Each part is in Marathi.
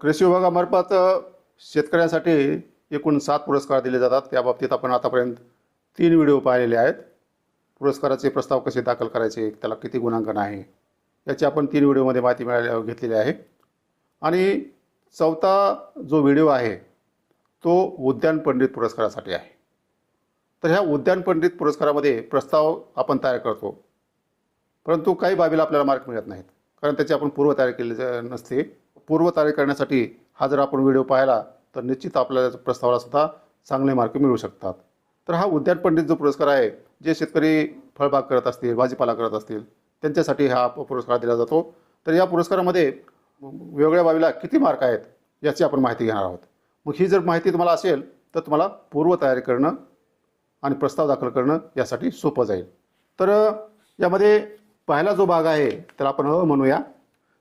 कृषी विभागामार्फत शेतकऱ्यांसाठी एकूण सात पुरस्कार दिले जातात. त्या बाबतीत आपण आतापर्यंत तीन व्हिडिओ पाहिलेले आहेत. पुरस्काराचे प्रस्ताव कसे दाखल करायचे त्याला किती गुणांकन आहे याची आपण तीन व्हिडिओमध्ये माहिती मिळाली घेतलेली आहे. आणि चौथा जो व्हिडिओ आहे तो उद्यान पंडित पुरस्कारासाठी आहे. तर ह्या उद्यान पंडित पुरस्कारामध्ये प्रस्ताव आपण तयार करतो. परंतु काही बाबीला आपल्याला मार्क मिळत नाहीत कारण त्याची आपण पूर्वतयारी केली नसते. पूर्वतयारी करण्यासाठी हा जर आपण व्हिडिओ पाहिला तर निश्चित आपल्याला प्रस्तावाला सुद्धा चांगले मार्क मिळू शकतात. तर हा उद्यान पंडित जो पुरस्कार आहे जे शेतकरी फळबाग करत असतील भाजीपाला करत असतील त्यांच्यासाठी हा पुरस्कार दिला जातो. तर या पुरस्कारामध्ये वेगळ्या बाबीला किती मार्क आहेत याची आपण माहिती घेणार आहोत. मग ही जर माहिती तुम्हाला असेल तर तुम्हाला पूर्वतयारी करणं आणि प्रस्ताव दाखल करणं यासाठी सोपं जाईल. तर यामध्ये पहिला जो भाग आहे त्याला आपण अ म्हणूया.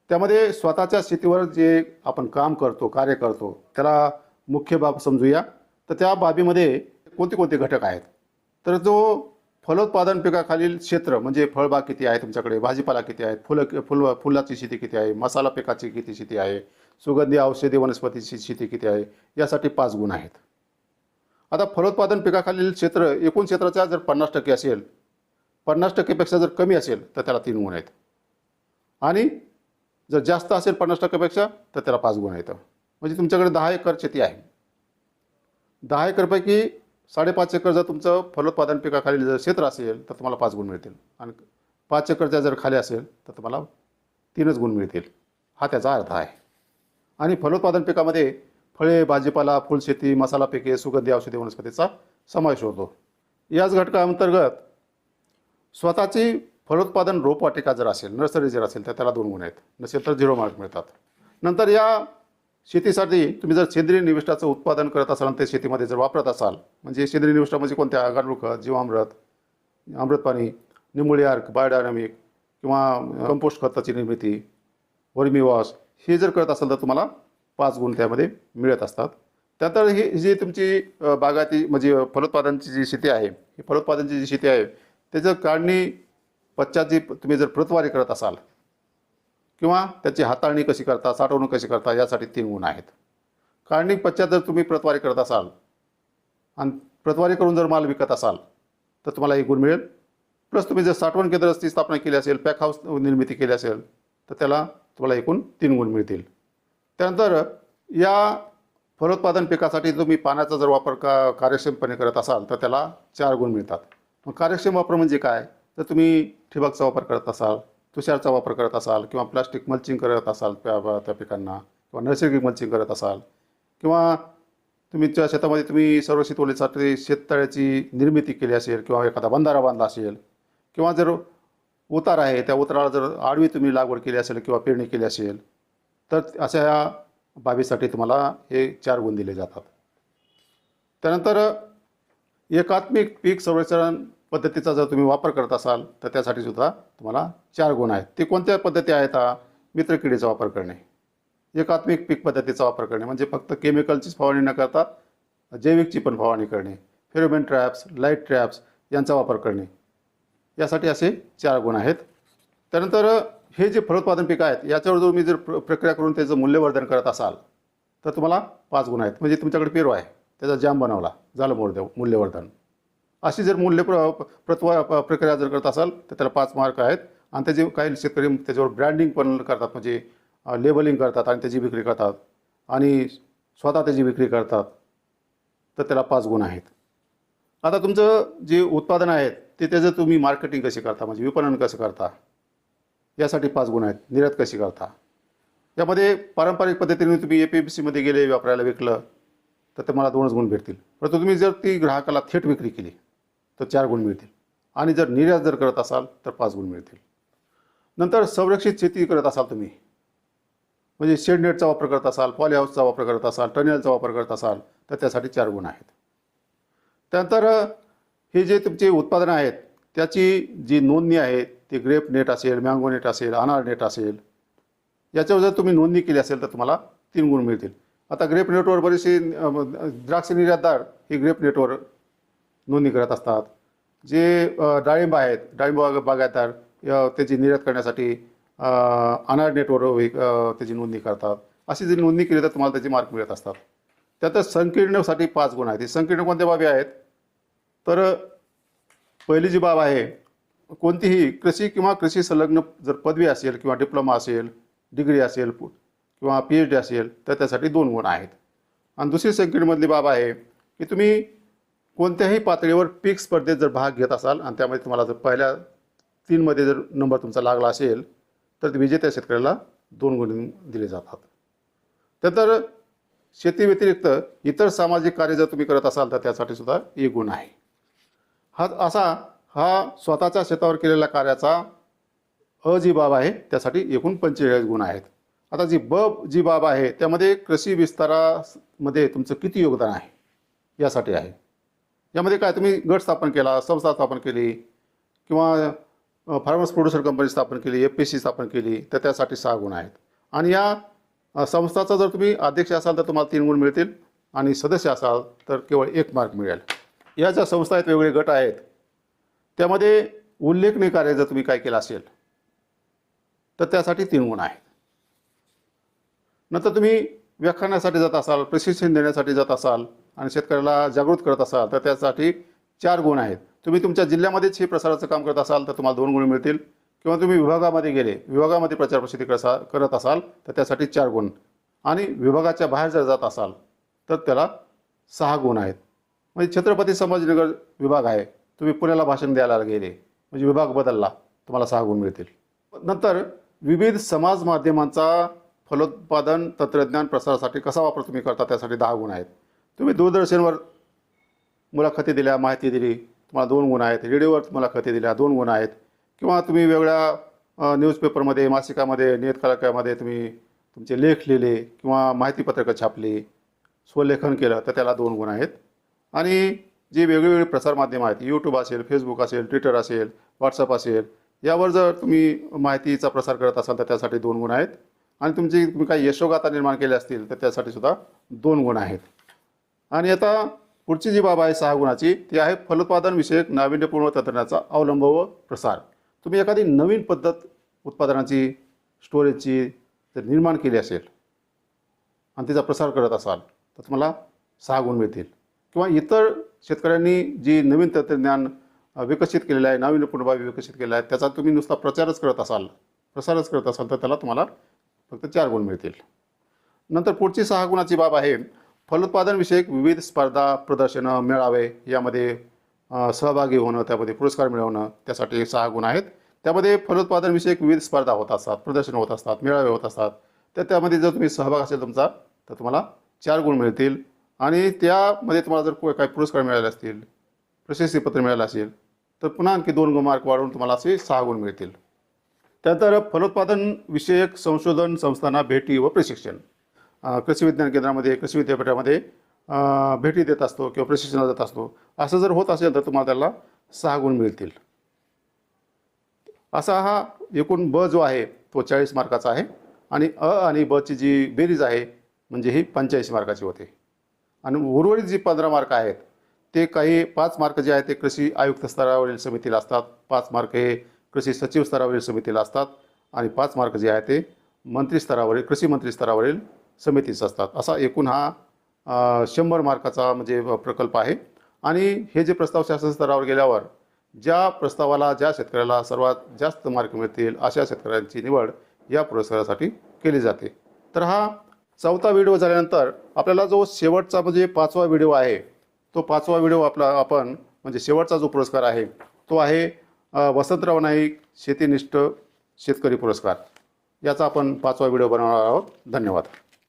त्यामध्ये स्वतःच्या शेतीवर जे आपण काम करतो कार्य करतो त्याला मुख्य बाब समजूया. तर त्या बाबीमध्ये कोणते कोणते घटक आहेत? तर जो फलोत्पादन पिकाखालील क्षेत्र म्हणजे फळबाग किती आहे तुमच्याकडे? भाजीपाला किती आहेत फुलं फुल फुलाची शेती किती आहे? मसाला पिकाची किती शेती आहे? सुगंधी औषधी वनस्पतीची शेती किती आहे? यासाठी पाच गुण आहेत. आता फलोत्पादन पिकाखालील क्षेत्र एकूण क्षेत्राचा जर पन्नास टक्के असेल पन्नास टक्केपेक्षा जर कमी असेल तर त्याला तीन गुण आहेत. आणि जर जास्त असेल पन्नास टक्क्यापेक्षा तर त्याला पाच गुण येतं. म्हणजे तुमच्याकडे दहा एकर शेती आहे. दहा एकरपैकी साडेपाच एकर जर तुमचं फलोत्पादन पिकाखाली जर क्षेत्र असेल तर तुम्हाला पाच गुण मिळतील. आणि पाच एकरच्या जर खाली असेल तर तुम्हाला तीनच गुण मिळतील. हा त्याचा अर्थ आहे. आणि फलोत्पादन पिकामध्ये फळे भाजीपाला फुलशेती मसाला पिके सुगंधी औषधी वनस्पतीचा समावेश होतो. याच घटकाअंतर्गत स्वतःची फलोत्पादन रोपवाटिका जर असेल नर्सरी जर असेल तर त्याला दोन गुण आहेत. नसेल तर झिरो मार्क मिळतात. नंतर या शेतीसाठी तुम्ही जर सेंद्रिय निविष्ठाचं उत्पादन करत असाल आणि ते शेतीमध्ये जर वापरत असाल म्हणजे सेंद्रिय निविष्ठा म्हणजे कोणत्या? गांडूळ खत जीवामृत अमृत पाणी निमुळी अर्क बायोडायनामिक किंवा कंपोस्ट खताची निर्मिती वर्मी वॉश हे जर करत असाल तर तुम्हाला पाच गुण त्यामध्ये मिळत असतात. त्यानंतर ही जी तुमची बागाती बागायती म्हणजे फलोत्पादनची जी शेती आहे ही फलोत्पादनची जी शेती आहे त्याचं काढणी पश्चात जी तुम्ही जर प्रतवारी करत असाल किंवा त्याची हाताळणी कशी करता साठवणूक कशी करता यासाठी तीन गुण आहेत. कारणिक पश्चात जर तुम्ही प्रतवारी करत असाल आणि प्रतवारी करून जर माल विकत असाल तर तुम्हाला एक गुण मिळेल. प्लस तुम्ही जर साठवण केंद्राची स्थापना केली असेल पॅक हाऊस निर्मिती केली असेल तर त्याला तुम्हाला एकूण तीन गुण मिळतील. त्यानंतर या फलोत्पादन पिकासाठी तुम्ही पाण्याचा जर वापर का कार्यक्षमपणे करत असाल तर त्याला चार गुण मिळतात. मग कार्यक्षम वापर म्हणजे काय? तर तुम्ही ठिबकचा वापर करत असाल तुषारचा वापर करत असाल किंवा प्लास्टिक मल्चिंग करत असाल त्या त्या पिकांना किंवा नैसर्गिक मल्चिंग करत असाल किंवा तुमच्या शेतामध्ये तुम्ही सर्व शेतवडीसाठी शेततळ्याची निर्मिती केली असेल किंवा एखादा बंधारा बांधला असेल किंवा जर उतार आहे त्या उताराला जर आडवी तुम्ही लागवड केली असेल किंवा पेरणी केली असेल तर अशा ह्या बाबीसाठी तुम्हाला हे चार गुण दिले जातात. त्यानंतर एकात्मिक पीक संरक्षण पद्धतीचा जर तुम्ही वापर करत असाल तर त्यासाठी सुद्धा तुम्हाला चार गुण आहेत. ते कोणत्या पद्धती आहेत? हा मित्रकिडीचा वापर करणे. एकात्मिक पीक पद्धतीचा वापर करणे म्हणजे फक्त केमिकलचीच फवारणी न करता जैविकची पण फवारणी करणे. फेरोमेन ट्रॅप्स लाइट ट्रॅप्स यांचा वापर करणे. यासाठी असे चार गुण आहेत. त्यानंतर हे जे फलोत्पादन पिकं आहेत याच्यावर जर तुम्ही जर प्र प्रक्रिया करून त्याचं मूल्यवर्धन करत असाल तर तुम्हाला पाच गुण आहेत. म्हणजे तुमच्याकडे पेरू आहे त्याचा जाम बनवला झालं मूल्य मूल्यवर्धन. अशी जर मूल्य प्र प्रत्वा प- प्रक्रिया जर करत असाल तर त्याला पाच मार्क आहेत. आणि त्याचे काही शेतकरी त्याच्यावर ब्रँडिंग पण करतात म्हणजे लेबलिंग करतात आणि त्याची विक्री करतात आणि स्वतः त्याची विक्री करतात तर त्याला पाच गुण आहेत. आता तुमचं जे उत्पादन आहेत ते त्याचं तुम्ही मार्केटिंग कशी करता? म्हणजे विपणन कसं करता? यासाठी पाच गुण आहेत. निर्यात कशी करता? यामध्ये पारंपरिक पद्धतीने तुम्ही ए पी एम सीमध्ये गेले वापरायला विकलं तर तुम्हाला दोनच गुण भेटतील. परंतु तुम्ही जर ती ग्राहकाला थेट विक्री केली तर चार गुण मिळतील. आणि जर निर्यात जर करत असाल तर पाच गुण मिळतील. नंतर संरक्षित शेती करत असाल तुम्ही म्हणजे शेड नेटचा वापर करत असाल पॉली हाऊसचा वापर करत असाल टनेलचा वापर करत असाल तर त्यासाठी चार गुण आहेत. त्यानंतर हे जे तुमचे उत्पादनं आहेत त्याची जी नोंदणी आहे ती ग्रेप नेट असेल मँगो नेट असेल अनार नेट असेल याच्यावर जर तुम्ही नोंदणी केली असेल तर तुम्हाला तीन गुण मिळतील. आता ग्रेप नेटवर बरेचसे द्राक्ष निर्यातदार हे ग्रेप नेटवर नोंदणी करत असतात. जे डाळिंब आहेत डाळिंब बागायतदार त्याची निर्यात करण्यासाठी अनार नेटवर त्याची नोंदणी करतात. अशी जर नोंदणी केली तर तुम्हाला त्याचे मार्क मिळत असतात. त्यातच संकीर्णसाठी पाच गुण आहेत. संकीर्ण कोणत्या बाबी आहेत? तर पहिली जी बाब आहे कोणतीही कृषी किंवा कृषी संलग्न जर पदवी असेल किंवा डिप्लोमा असेल डिग्री असेल किंवा पी एच डी असेल तर त्यासाठी दोन गुण आहेत. आणि दुसरी संकीर्णमधली बाब आहे की तुम्ही कोणत्याही पातळीवर पीक स्पर्धेत जर भाग घेत असाल आणि त्यामध्ये तुम्हाला जर पहिल्या तीनमध्ये जर नंबर तुमचा लागला असेल तर विजेत्या शेतकऱ्याला दोन गुण दिले जातात. त्यानंतर शेती व्यतिरिक्त इतर सामाजिक कार्य जर तुम्ही करत असाल तर त्यासाठी सुद्धा एक गुण आहे. हा असा हा स्वतःच्या शेतावर केलेल्या कार्याचा अ जी बाब आहे त्यासाठी एकूण पंचेचाळीस गुण आहेत. आता जी ब जी बाब आहे त्यामध्ये कृषी विस्तारामध्ये तुमचं किती योगदान आहे यासाठी आहे. यामध्ये काय तुम्ही गट स्थापन केला संस्था स्थापन केली किंवा फार्मर्स प्रोड्युसर कंपनी स्थापन केली एफ पी सी स्थापन केली तर त्यासाठी सहा गुण आहेत. आणि या संस्थाचा जर तुम्ही अध्यक्ष असाल तर तुम्हाला तीन गुण मिळतील. आणि सदस्य असाल तर केवळ एक मार्क मिळेल. या ज्या संस्था आहेत वेगवेगळे गट आहेत त्यामध्ये उल्लेखनीय कार्य जर तुम्ही काय केलं असेल तर त्यासाठी तीन गुण आहेत. नंतर तुम्ही व्याख्यानासाठी जात असाल प्रशिक्षण देण्यासाठी जात असाल आणि शेतकऱ्याला जागृत करत असाल तर त्यासाठी चार गुण आहेत. तुम्ही तुमच्या जिल्ह्यामध्येच हे प्रसाराचं काम करत असाल तर तुम्हाला दोन गुण मिळतील. किंवा तुम्ही विभागामध्ये गेले विभागामध्ये प्रचार प्रसिद्धी करसा करत असाल तर त्यासाठी चार गुण. आणि विभागाच्या बाहेर जर जात असाल तर त्याला सहा गुण आहेत. म्हणजे छत्रपती संभाजीनगर विभाग आहे. तुम्ही पुण्याला भाषण द्यायला गेले म्हणजे विभाग बदलला तुम्हाला सहा गुण मिळतील. नंतर विविध समाज माध्यमांचा फलोत्पादन तंत्रज्ञान प्रसारासाठी कसा वापर तुम्ही करता त्यासाठी दहा गुण आहेत. तुम्ही दूरदर्शनवर मुलाखती दिल्या माहिती दिली तुम्हाला दोन गुण आहेत. रेडिओवर मुलाखती दिल्या दोन गुण आहेत. किंवा तुम्ही वेगळ्या न्यूजपेपरमध्ये मासिकामध्ये नियतकालिकामध्ये तुम्ही तुमचे लेख लिहिले किंवा माहितीपत्रकं छापली स्वलेखन केलं तर त्याला दोन गुण आहेत. आणि जे वेगवेगळे प्रसारमाध्यमं आहेत यूट्यूब असेल फेसबुक असेल ट्विटर असेल व्हॉट्सअप असेल यावर जर तुम्ही माहितीचा प्रसार करत असाल तर त्यासाठी दोन गुण आहेत. आणि तुमची तुम्ही काही यशोगाथा निर्माण केल्या असतील तर त्यासाठी सुद्धा दोन गुण आहेत. आणि आता पुढची जी बाब आहे सहा गुणाची ती आहे फलोत्पादन विषयक नाविन्यपूर्ण तंत्रज्ञानाचा अवलंब व प्रसार. तुम्ही एखादी नवीन पद्धत उत्पादनाची स्टोरेजची जर निर्माण केली असेल आणि तिचा प्रसार करत असाल तर तुम्हाला सहा गुण मिळतील. किंवा इतर शेतकऱ्यांनी जी नवीन तंत्रज्ञान विकसित केलेलं आहे नाविन्यपूर्ण बाबी विकसित केलेला आहे त्याचा तुम्ही नुसता प्रचारच करत असाल प्रसारच करत असाल तर त्याला तुम्हाला फक्त चार गुण मिळतील. नंतर पुढची सहा गुणाची बाब आहे फलोत्पादन विषयक विविध स्पर्धा प्रदर्शनं मेळावे यामध्ये सहभागी होणं त्यामध्ये पुरस्कार मिळवणं त्यासाठी सहा गुण आहेत. त्यामध्ये फलोत्पादन विषयक विविध स्पर्धा होत असतात प्रदर्शन होत असतात मेळावे होत असतात. तर त्यामध्ये जर तुम्ही सहभाग असेल तुमचा तर तुम्हाला चार गुण मिळतील. आणि त्यामध्ये तुम्हाला जर काही पुरस्कार मिळाले असतील प्रशस्तीपत्र मिळालं असेल तर पुन्हा आणखी दोन गुण मार्क वाढवून तुम्हाला असे सहा गुण मिळतील. त्यानंतर फलोत्पादन विषयक संशोधन संस्थांना भेटी व प्रशिक्षण. कृषी विज्ञान केंद्रामध्ये कृषी विद्यापीठामध्ये भेटी देत असतो किंवा प्रशिक्षणाला देत असतो. असं जर होत असेल तर तुम्हाला त्याला सहा गुण मिळतील. असा हा एकूण ब जो आहे तो चाळीस मार्काचा आहे आणि अ आणि बची जी बेरीज आहे म्हणजे ही पंच्याऐंशी मार्काची होते. आणि उर्वरित जी पंधरा मार्क आहेत ते काही पाच मार्क जे आहेत ते कृषी आयुक्त स्तरावरील समितीला असतात. पाच मार्क हे कृषी सचिव स्तरावरील समितीला असतात आणि पाच मार्क जे आहेत ते मंत्री स्तरावरील कृषी मंत्री स्तरावरील समितीच असतात. असा एकूण हा शंभर मार्काचा म्हणजे प्रकल्प आहे. आणि हे जे प्रस्ताव शासन स्तरावर गेल्यावर ज्या प्रस्तावाला ज्या शेतकऱ्याला सर्वात जास्त मार्क मिळतील अशा शेतकऱ्यांची निवड या पुरस्कारासाठी केली जाते. तर हा चौथा व्हिडिओ झाल्यानंतर आपल्याला जो शेवटचा म्हणजे पाचवा व्हिडिओ आहे तो पाचवा व्हिडिओ आपला आपण म्हणजे शेवटचा जो पुरस्कार आहे तो आहे वसंतराव नाईक शेतीनिष्ठ शेतकरी पुरस्कार. याचा आपण पाचवा व्हिडिओ बनवणार आहोत. धन्यवाद.